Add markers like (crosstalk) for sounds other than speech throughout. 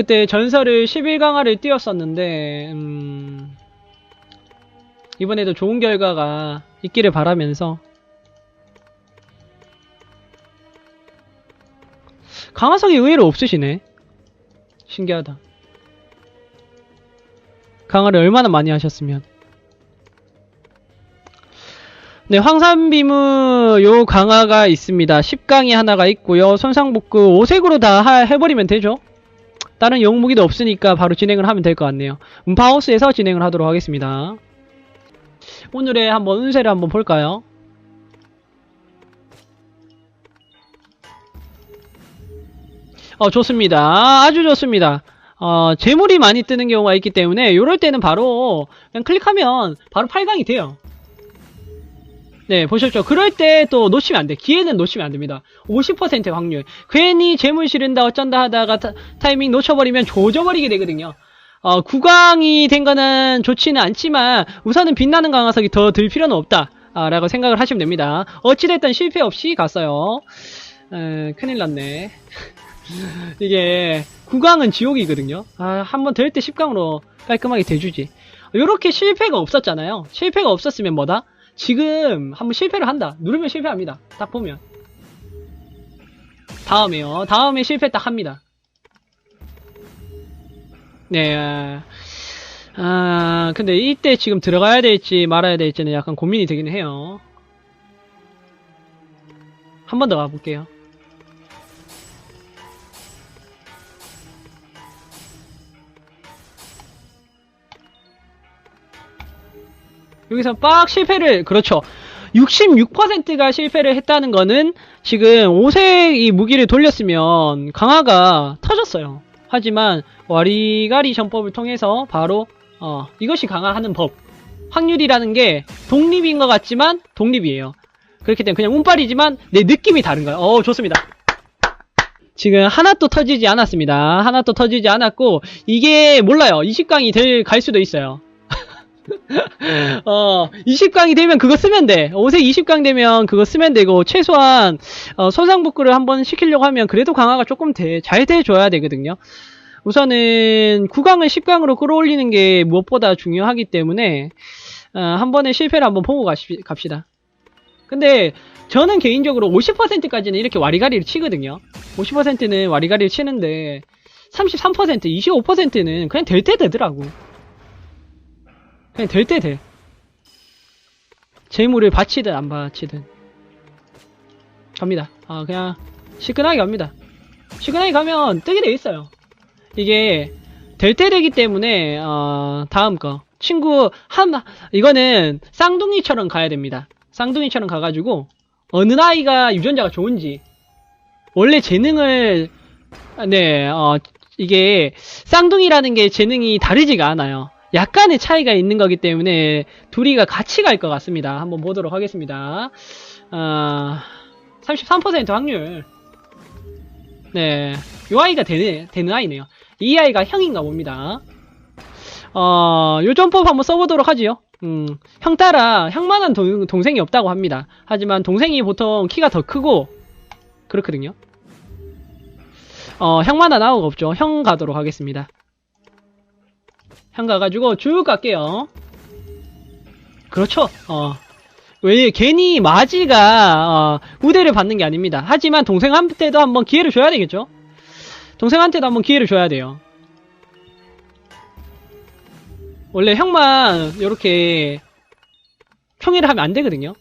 그때 전설을 11강화를 띄웠었는데, 음, 이번에도 좋은 결과가 있기를 바라면서, 강화성이 의외로 없으시네. 신기하다. 강화를 얼마나 많이 하셨으면. 네, 황산비무 요 강화가 있습니다. 10강이 하나가 있고요. 손상복구 5색으로 다 하- 해버리면 되죠. 다른 영무기도 없으니까 바로 진행을 하면 될 것 같네요. 음파하우스에서 진행을 하도록 하겠습니다. 오늘의 한번 운세를 한번 볼까요? 어, 좋습니다. 아주 좋습니다. 어, 재물이 많이 뜨는 경우가 있기 때문에 이럴 때는 바로 그냥 클릭하면 바로 8강이 돼요. 네, 보셨죠? 그럴 때 또 놓치면 안 돼. 기회는 놓치면 안 됩니다. 50%의 확률. 괜히 재물 지른다 어쩐다 하다가 타, 이밍 놓쳐버리면 조져버리게 되거든요. 어, 구강이 된 거는 좋지는 않지만 우선은 빛나는 강화석이 더 들 필요는 없다. 아, 라고 생각을 하시면 됩니다. 어찌됐든 실패 없이 갔어요. 에, 큰일 났네. (laughs) 이게 구강은 지옥이거든요. 아, 한 번 될 때 10강으로 깔끔하게 대주지. 요렇게 실패가 없었잖아요. 실패가 없었으면 뭐다? 지금 한번 실패를 한다. 누르면 실패합니다. 딱 보면. 다음에요. 다음에 실패 딱 합니다. 네. 아, 근데 이때 지금 들어가야 될지 말아야 될지는 약간 고민이 되긴 해요. 한 번 더 가볼게요. 여기서 빡 실패를 그렇죠. 66%가 실패를 했다는 거는 지금 5색 이 무기를 돌렸으면 강화가 터졌어요. 하지만 와리가리 전법을 통해서 바로 어, 이것이 강화하는 법. 확률이라는 게 독립인 것 같지만 독립이에요. 그렇기 때문에 그냥 운빨이지만 내 느낌이 다른 거예요. 어, 좋습니다. 지금 하나도 터지지 않았습니다. 하나도 터지지 않았고 이게 몰라요. 20강이 될 갈 수도 있어요. (laughs) 어, 20강이 되면 그거 쓰면 돼. 5색 20강 되면 그거 쓰면 되고, 최소한, 어, 손상복구를 한번 시키려고 하면 그래도 강화가 조금 돼, 잘 돼줘야 되거든요. 우선은 9강을 10강으로 끌어올리는 게 무엇보다 중요하기 때문에, 어, 한 번에 실패를 한번 보고 가시, 갑시다. 근데, 저는 개인적으로 50%까지는 이렇게 와리가리를 치거든요. 50%는 와리가리를 치는데, 33%, 25%는 그냥 될 때 되더라고. 그냥 될 때 돼. 재물을 바치든 안 바치든. 갑니다. 아, 그냥 시끈하게 갑니다. 시끈하게 가면 뜨게 돼 있어요. 이게 될 때 되기 때문에, 어, 다음 거. 친구, 한, 이거는 쌍둥이처럼 가야 됩니다. 쌍둥이처럼 가가지고, 어느 나이가 유전자가 좋은지, 원래 재능을, 네, 어, 이게, 쌍둥이라는 게 재능이 다르지가 않아요. 약간의 차이가 있는 거기 때문에 둘이가 같이 갈 것 같습니다. 한번 보도록 하겠습니다. 아, 33% 확률. 네, 요 아이가 되는, 되는 아이네요. 이 아이가 형인가 봅니다. 어, 요전법 한번 써보도록 하지요. 음, 형 따라 형만한 동, 동생이 없다고 합니다. 하지만 동생이 보통 키가 더 크고 그렇거든요. 어, 형만한 아우가 없죠. 형 가도록 하겠습니다. 형 가가지고 쭉 갈게요. 그렇죠. 어. 왜 괜히 마지가 어, 우대를 받는 게 아닙니다. 하지만 동생한테도 한번 기회를 줘야 되겠죠. 동생한테도 한번 기회를 줘야 돼요. 원래 형만 이렇게 총애를 하면 안 되거든요.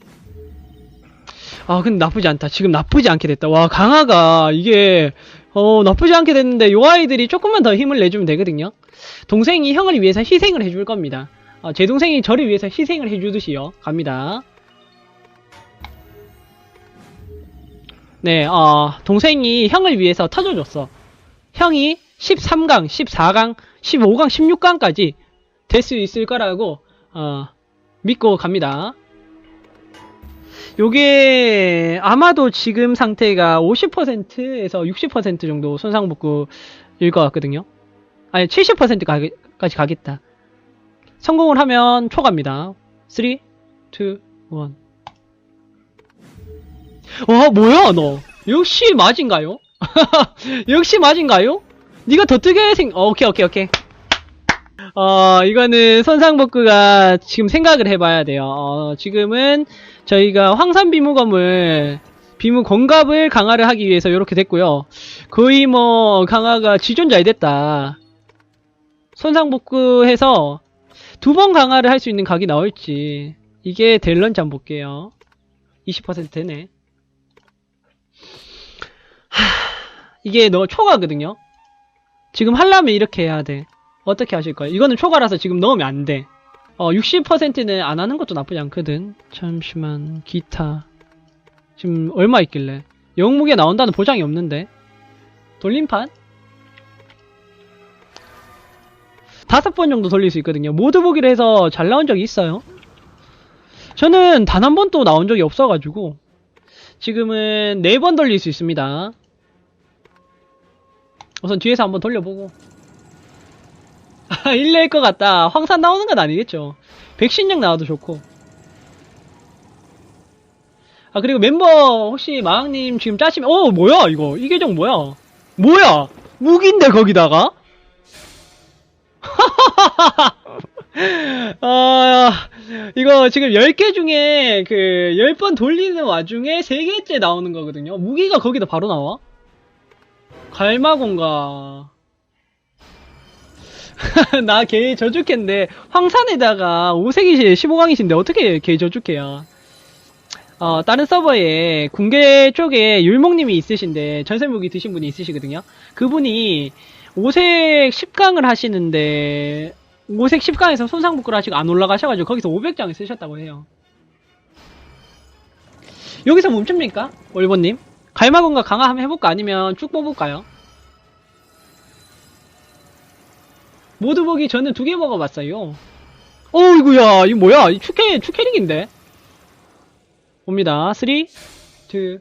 아 근데 나쁘지 않다. 지금 나쁘지 않게 됐다. 와 강화가 이게 어 나쁘지 않게 됐는데 요 아이들이 조금만 더 힘을 내주면 되거든요. 동생이 형을 위해서 희생을 해줄 겁니다. 어, 제 동생이 저를 위해서 희생을 해주듯이요. 갑니다. 네, 어, 동생이 형을 위해서 터져줬어. 형이 13강, 14강, 15강, 16강까지 될 수 있을 거라고, 어, 믿고 갑니다. 요게, 아마도 지금 상태가 50%에서 60% 정도 손상 복구일 것 같거든요. 아니 70%까지 가겠다. 성공을 하면 초갑니다. 3, 2, 1. 와 뭐야 너? 역시 맞인가요? (laughs) 역시 맞인가요? 네가 더 뜨게 생, 어, 오케이, 오케이, 오케이. 어, 이거는 손상복구가 지금 생각을 해봐야 돼요. 어, 지금은 저희가 황산 비무검을, 비무 공갑을 강화를 하기 위해서 이렇게 됐고요. 거의 뭐, 강화가 지존자이 됐다. 손상복구해서 두 번 강화를 할 수 있는 각이 나올지, 이게 될런지 한번 볼게요. 20% 되네. 하, 이게 너 초과거든요? 지금 하려면 이렇게 해야 돼. 어떻게 하실 거예요? 이거는 초과라서 지금 넣으면 안 돼. 어, 60%는 안 하는 것도 나쁘지 않거든. 잠시만, 기타. 지금 얼마 있길래? 영웅무게 나온다는 보장이 없는데. 돌림판? 다섯 번 정도 돌릴 수 있거든요. 모두 보기를 해서 잘 나온 적이 있어요. 저는 단 한 번도 나온 적이 없어가지고. 지금은 네 번 돌릴 수 있습니다. 우선 뒤에서 한번 돌려보고. (laughs) 아, 1낼 것 같다. 황산 나오는 건 아니겠죠. 백신력 나와도 좋고. 아, 그리고 멤버, 혹시 마왕님 지금 짜시면, 어, 뭐야, 이거. 이 계정 뭐야? 뭐야? 무기인데, 거기다가? (laughs) 아, 이거 지금 10개 중에 그 10번 돌리는 와중에 3개째 나오는 거거든요. 무기가 거기다 바로 나와? 갈마곤가. (laughs) 나 개 저축했는데, 황산에다가 5색이 15강이신데 어떻게 개 저축해요? 어, 다른 서버에 궁계 쪽에 율목님이 있으신데, 전설무기 드신 분이 있으시거든요. 그분이 5색 10강을 하시는데, 5색 10강에서 손상복구를 하시고 안 올라가셔가지고 거기서 500장을 쓰셨다고 해요. 여기서 멈춥니까? 월보님? 갈마곤가 강화 한번 해볼까? 아니면 쭉 뽑을까요? 모두 보기 저는 두 개 먹어봤어요. 어이구야, 이거 뭐야? 이 추캐, 추캐릭인데? 봅니다. 3, 2, 1.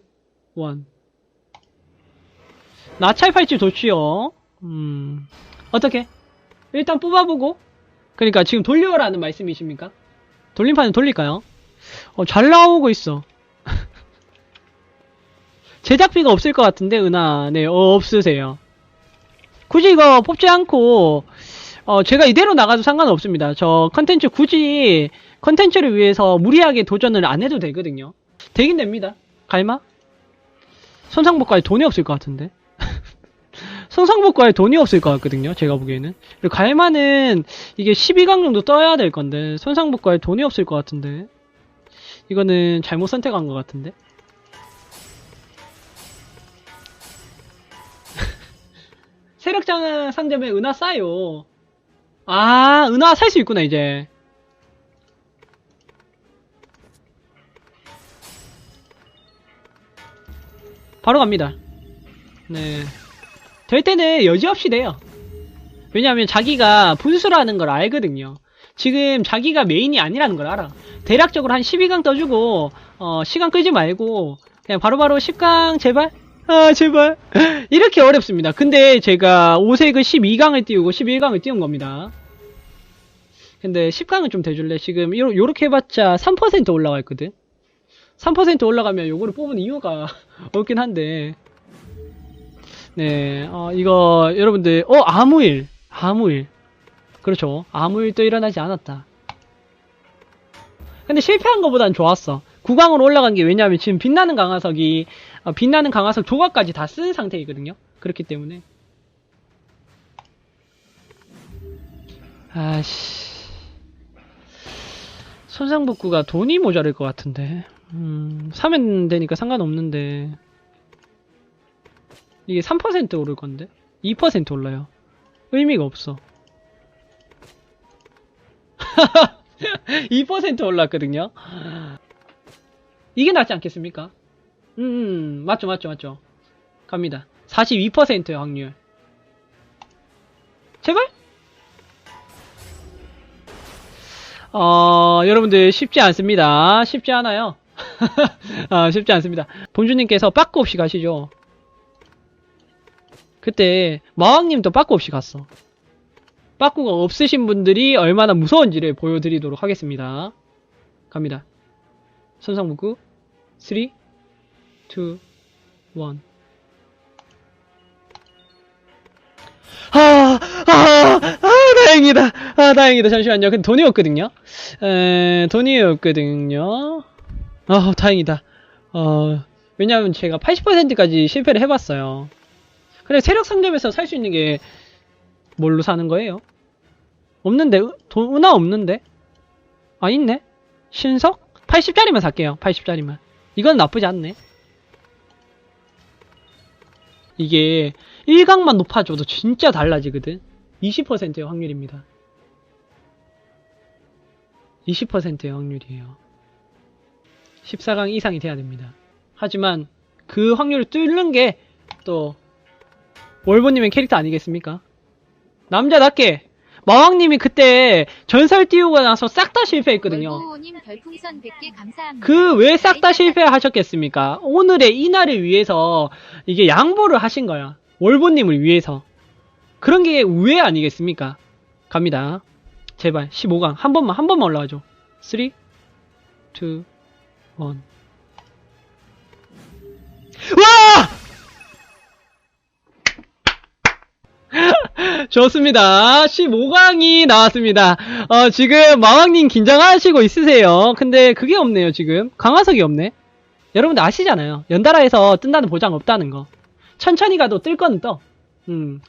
나찰 팔찌 좋지요. 음, 어떻게? 일단 뽑아보고. 그러니까 지금 돌려라는 말씀이십니까? 돌림판은 돌릴까요? 어, 잘 나오고 있어. (laughs) 제작비가 없을 것 같은데, 은하. 네, 어, 없으세요. 굳이 이거 뽑지 않고, 어, 제가 이대로 나가도 상관없습니다. 저 컨텐츠 굳이 컨텐츠를 위해서 무리하게 도전을 안 해도 되거든요. 되긴 됩니다. 갈마? 손상복과에 돈이 없을 것 같은데. (laughs) 손상복과에 돈이 없을 것 같거든요. 제가 보기에는. 그리고 갈마는 이게 12강 정도 떠야 될 건데 손상복과에 돈이 없을 것 같은데. 이거는 잘못 선택한 것 같은데. (laughs) 세력장 상점에 은하 싸요. 아, 은하 살수 있구나, 이제. 바로 갑니다. 네. 될 때는 여지없이 돼요. 왜냐하면 자기가 분수라는 걸 알거든요. 지금 자기가 메인이 아니라는 걸 알아. 대략적으로 한 12강 떠주고, 어, 시간 끌지 말고, 그냥 바로바로 10강 제발? 아, 제발. (laughs) 이렇게 어렵습니다. 근데 제가 5색을 12강을 띄우고 11강을 띄운 겁니다. 근데 10강은 좀 돼줄래? 지금 요, 요렇게 해봤자 3% 올라가 있거든? 3% 올라가면 요거를 뽑은 이유가 (laughs) 없긴 한데. 네, 어, 이거, 여러분들, 어, 아무일. 아무일. 그렇죠. 아무 일도 일어나지 않았다. 근데 실패한 것보단 좋았어. 9강으로 올라간 게 왜냐면 지금 빛나는 강화석이, 어, 빛나는 강화석 조각까지 다 쓴 상태이거든요. 그렇기 때문에. 아씨. 손상복구가 돈이 모자랄 것 같은데. 음, 사면 되니까 상관없는데. 이게 3% 오를 건데? 2% 올라요. 의미가 없어. (laughs) 2% 올랐거든요? 이게 낫지 않겠습니까? 음, 음, 맞죠, 맞죠, 맞죠. 갑니다. 42%의 확률. 제발? 어, 여러분들 쉽지 않습니다. 쉽지 않아요. 아, (laughs) 쉽지 않습니다. 본주님께서 빠꾸 없이 가시죠. 그때 마왕님도 빠꾸 없이 갔어. 빠꾸가 없으신 분들이 얼마나 무서운지를 보여드리도록 하겠습니다. 갑니다. 선상문구 3, 2, 1 다행이다. 아, 다행이다. 잠시만요. 근데 돈이 없거든요. 에, 돈이 없거든요. 아, 다행이다. 어, 왜냐면 제가 80%까지 실패를 해봤어요. 그래, 세력 상점에서 살 수 있는 게 뭘로 사는 거예요? 없는데, 돈, 은하 없는데? 아, 있네? 신석? 80짜리만 살게요. 80짜리만. 이건 나쁘지 않네. 이게 1강만 높아져도 진짜 달라지거든. 20%의 확률입니다. 20%의 확률이에요. 14강 이상이 돼야 됩니다. 하지만 그 확률을 뚫는 게 또 월보님의 캐릭터 아니겠습니까? 남자답게 마왕님이 그때 전설 띄우고 나서 싹 다 실패했거든요. 월보님 별풍선 100개 감사합니다. 그왜 싹 다 실패하셨겠습니까? 오늘의 이날을 위해서 이게 양보를 하신 거야. 월보님을 위해서. 그런 게 우애 아니겠습니까? 갑니다. 제발 15강 한 번만 한 번만 올라가죠. 3 2 1 와! (laughs) 좋습니다. 15강이 나왔습니다. 어, 지금 마왕님 긴장하시고 있으세요. 근데 그게 없네요, 지금. 강화석이 없네. 여러분들 아시잖아요. 연달아에서 뜬다는 보장 없다는 거. 천천히 가도 뜰 건 떠. 음.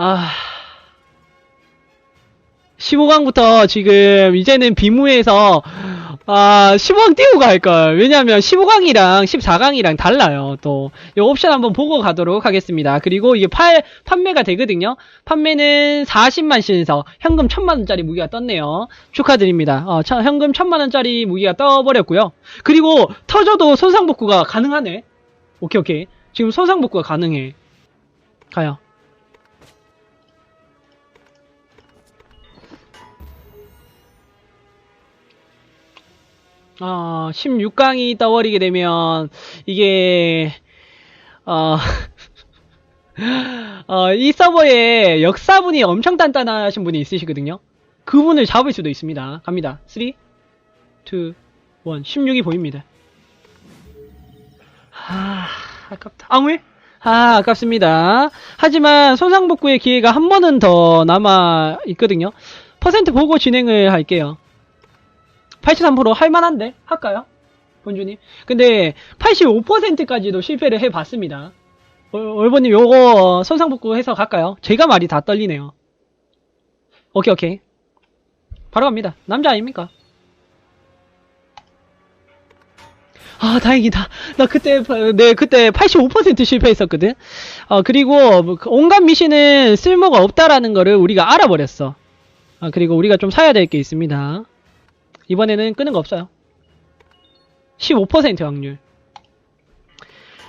아. 15강부터 지금 이제는 비무에서 아 15강 띄우고 갈걸. 왜냐면 15강이랑 14강이랑 달라요 또. 이 옵션 한번 보고 가도록 하겠습니다. 그리고 이게 팔, 판매가 되거든요. 판매는 40만 신서 현금 1000만원짜리 무기가 떴네요. 축하드립니다. 어, 천- 현금 1000만원짜리 무기가 떠버렸고요. 그리고 터져도 손상복구가 가능하네. 오케이 오케이. 지금 손상복구가 가능해. 가요 어, 16강이 떠버리게 되면, 이게, 어, (laughs) 어, 이 서버에 역사분이 엄청 단단하신 분이 있으시거든요? 그분을 잡을 수도 있습니다. 갑니다. 3, 2, 1, 16이 보입니다. 아, 아깝다. 앙왜? 아, 아깝습니다. 하지만 손상복구의 기회가 한 번은 더 남아 있거든요. 퍼센트 보고 진행을 할게요. 83% 할만한데? 할까요? 본주님? 근데 85%까지도 실패를 해봤습니다. 어, 월보님 요거 손상복구 해서 갈까요? 제가 말이 다 떨리네요. 오케이 오케이. 바로 갑니다. 남자 아닙니까? 아 다행이다. 나 그때 네 그때 85% 실패했었거든. 어 그리고 온갖 미신은 쓸모가 없다라는 거를 우리가 알아버렸어. 아 그리고 우리가 좀 사야 될 게 있습니다. 이번에는 끄는 거 없어요. 15% 확률.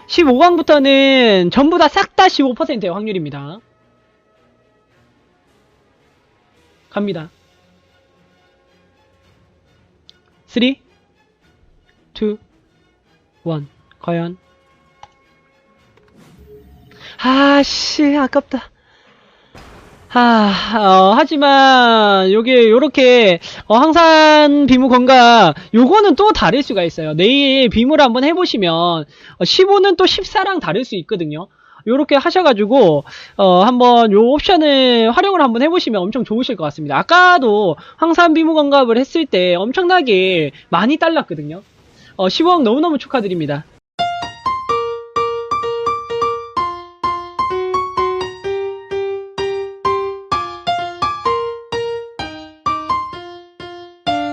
15강부터는 전부 다 싹다 15%의 확률입니다. 갑니다. 3, 2, 1. 과연? 아씨, 아깝다. 하, 어, 하지만, 요게, 요렇게, 어, 항산 비무 건강, 요거는 또 다를 수가 있어요. 내일 비무를 한번 해보시면, 어, 15는 또 14랑 다를 수 있거든요. 요렇게 하셔가지고, 어, 한번 요 옵션을 활용을 한번 해보시면 엄청 좋으실 것 같습니다. 아까도 황산 비무 건강을 했을 때 엄청나게 많이 딸랐거든요. 어, 15억 너무너무 축하드립니다.